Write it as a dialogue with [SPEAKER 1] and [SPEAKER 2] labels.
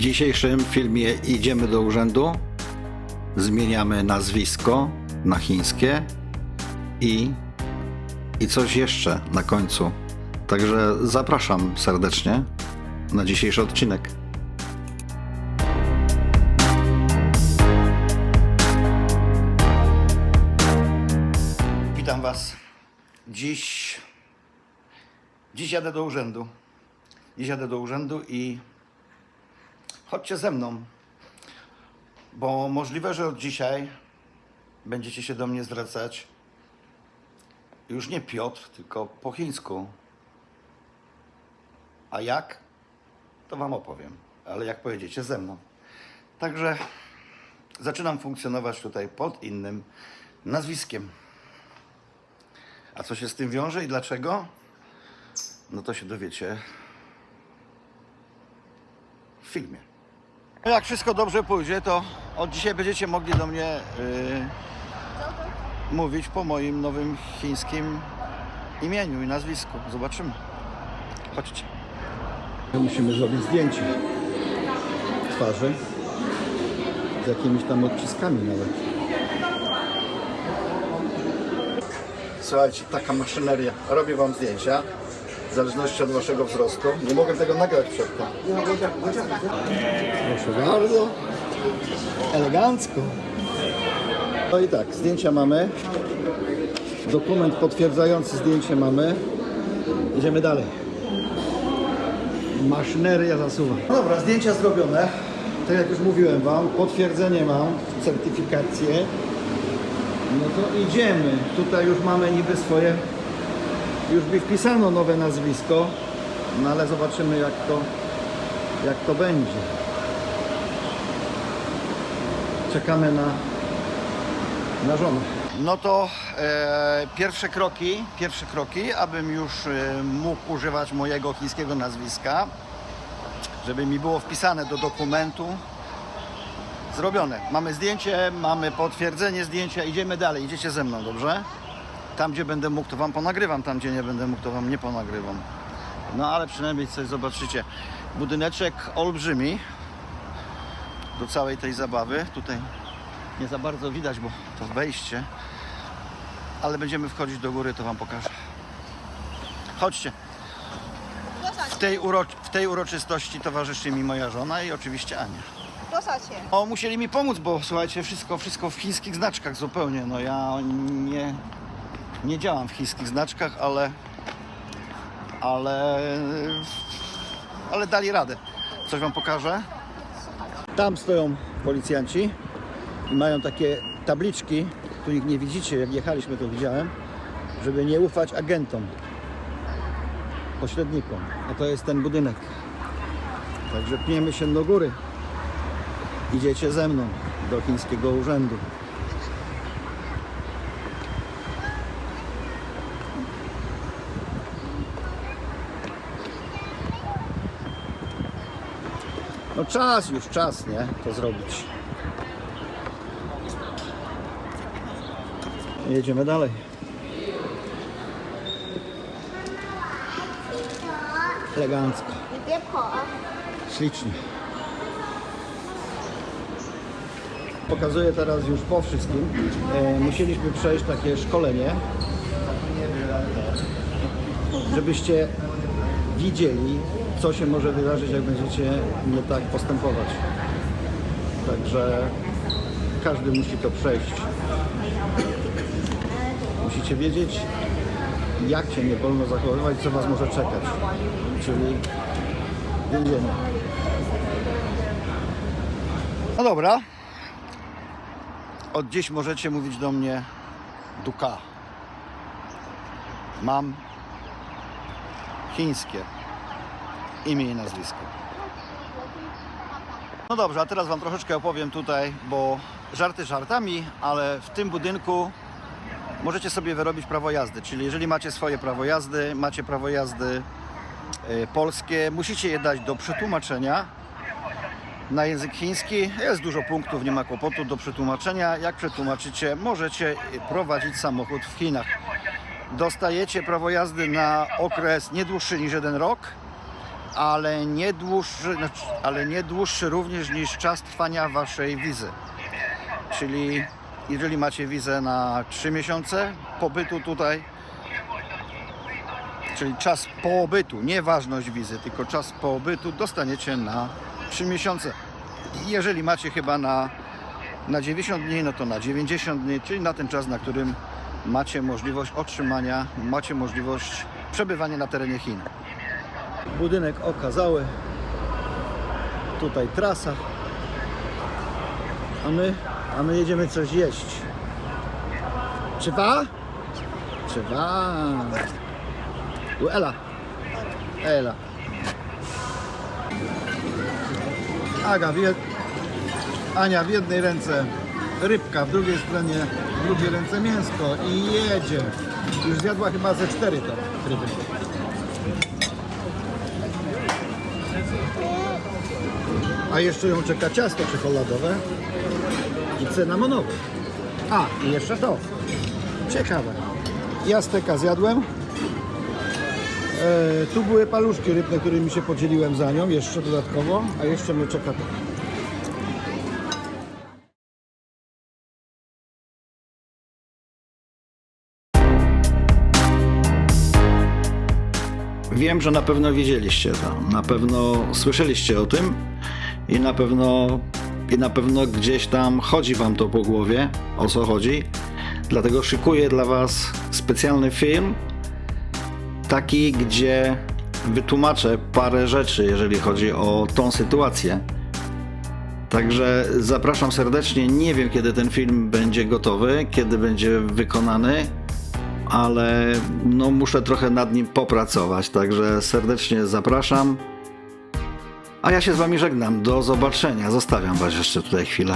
[SPEAKER 1] W dzisiejszym filmie idziemy do urzędu, zmieniamy nazwisko na chińskie i, i coś jeszcze na końcu. Także zapraszam serdecznie na dzisiejszy odcinek. Witam Was. Dziś, dziś jadę do urzędu. Dziś jadę do urzędu i chodźcie ze mną, bo możliwe, że od dzisiaj będziecie się do mnie zwracać już nie Piotr, tylko po chińsku. A jak? To Wam opowiem, ale jak pojedziecie ze mną. Także zaczynam funkcjonować tutaj pod innym nazwiskiem. A co się z tym wiąże i dlaczego? No to się dowiecie w filmie. No Jak wszystko dobrze pójdzie, to od dzisiaj będziecie mogli do mnie yy, mówić po moim nowym chińskim imieniu i nazwisku. Zobaczymy. Chodźcie. Musimy zrobić zdjęcie twarzy z jakimiś tam odciskami nawet. Słuchajcie, taka maszyneria. Robię wam zdjęcia w zależności od waszego wzrostu. Nie mogę tego nagrać przedtem. Proszę bardzo. Elegancko. No i tak, zdjęcia mamy. Dokument potwierdzający zdjęcie mamy. Idziemy dalej. Maszyneria zasuwa. No dobra, zdjęcia zrobione. Tak jak już mówiłem wam, potwierdzenie mam, certyfikację. No to idziemy. Tutaj już mamy niby swoje, już by wpisano nowe nazwisko, no ale zobaczymy jak to, jak to będzie. Czekamy na, na żonę. No to e, pierwsze kroki, pierwsze kroki, abym już e, mógł używać mojego chińskiego nazwiska, żeby mi było wpisane do dokumentu, Zrobione. Mamy zdjęcie, mamy potwierdzenie zdjęcia, idziemy dalej, idziecie ze mną, dobrze? Tam, gdzie będę mógł, to Wam ponagrywam, tam, gdzie nie będę mógł, to Wam nie ponagrywam. No ale przynajmniej coś zobaczycie. Budyneczek olbrzymi do całej tej zabawy. Tutaj nie za bardzo widać, bo to wejście. Ale będziemy wchodzić do góry, to Wam pokażę. Chodźcie. W tej, w tej uroczystości towarzyszy mi moja żona i oczywiście Ania.
[SPEAKER 2] Proszę cię.
[SPEAKER 1] O, musieli mi pomóc, bo słuchajcie, wszystko, wszystko w chińskich znaczkach zupełnie. No ja nie nie działam w chińskich znaczkach, ale, ale, ale dali radę. Coś wam pokażę? Tam stoją policjanci i mają takie tabliczki, ich nie widzicie, jak jechaliśmy to widziałem, żeby nie ufać agentom, pośrednikom. A to jest ten budynek. Także pniemy się do góry. Idziecie ze mną do chińskiego urzędu. No czas już, czas, nie? To zrobić. Jedziemy dalej. Elegancko. Ślicznie. Pokazuję teraz już po wszystkim. E, musieliśmy przejść takie szkolenie, żebyście widzieli, co się może wydarzyć, jak będziecie nie tak postępować. Także każdy musi to przejść. Musicie wiedzieć, jak się nie wolno zachowywać, co Was może czekać. Czyli więzienie. No dobra. Od dziś możecie mówić do mnie Duka. Mam chińskie imię i nazwisko. No dobrze, a teraz Wam troszeczkę opowiem tutaj, bo żarty żartami, ale w tym budynku możecie sobie wyrobić prawo jazdy. Czyli jeżeli macie swoje prawo jazdy, macie prawo jazdy e, polskie, musicie je dać do przetłumaczenia na język chiński. Jest dużo punktów, nie ma kłopotu do przetłumaczenia. Jak przetłumaczycie, możecie prowadzić samochód w Chinach. Dostajecie prawo jazdy na okres nie dłuższy niż jeden rok ale nie dłuższy, znaczy, ale nie dłuższy również niż czas trwania waszej wizy. Czyli jeżeli macie wizę na 3 miesiące pobytu tutaj, czyli czas pobytu, nie ważność wizy, tylko czas pobytu dostaniecie na 3 miesiące. Jeżeli macie chyba na, na 90 dni, no to na 90 dni, czyli na ten czas, na którym macie możliwość otrzymania, macie możliwość przebywania na terenie Chin. Budynek okazały, tutaj trasa, a my, a my jedziemy coś jeść. Czy wa? Czy wa? Ela. Ela. Aga, w jed... Ania w jednej ręce rybka, w drugiej stronie, w drugiej ręce mięsko i jedzie. Już zjadła chyba ze cztery te ryby. A jeszcze ją czeka ciasto czekoladowe i cynamonowe. A, i jeszcze to. Ciekawe. Ja steka zjadłem. E, tu były paluszki rybne, którymi się podzieliłem za nią jeszcze dodatkowo, a jeszcze mnie czeka to. Wiem, że na pewno wiedzieliście to, na pewno słyszeliście o tym i na pewno, i na pewno gdzieś tam chodzi wam to po głowie, o co chodzi. Dlatego szykuję dla was specjalny film, taki, gdzie wytłumaczę parę rzeczy, jeżeli chodzi o tą sytuację. Także zapraszam serdecznie. Nie wiem, kiedy ten film będzie gotowy, kiedy będzie wykonany, ale no, muszę trochę nad nim popracować. Także serdecznie zapraszam. A ja się z Wami żegnam. Do zobaczenia. Zostawiam Was jeszcze tutaj chwilę.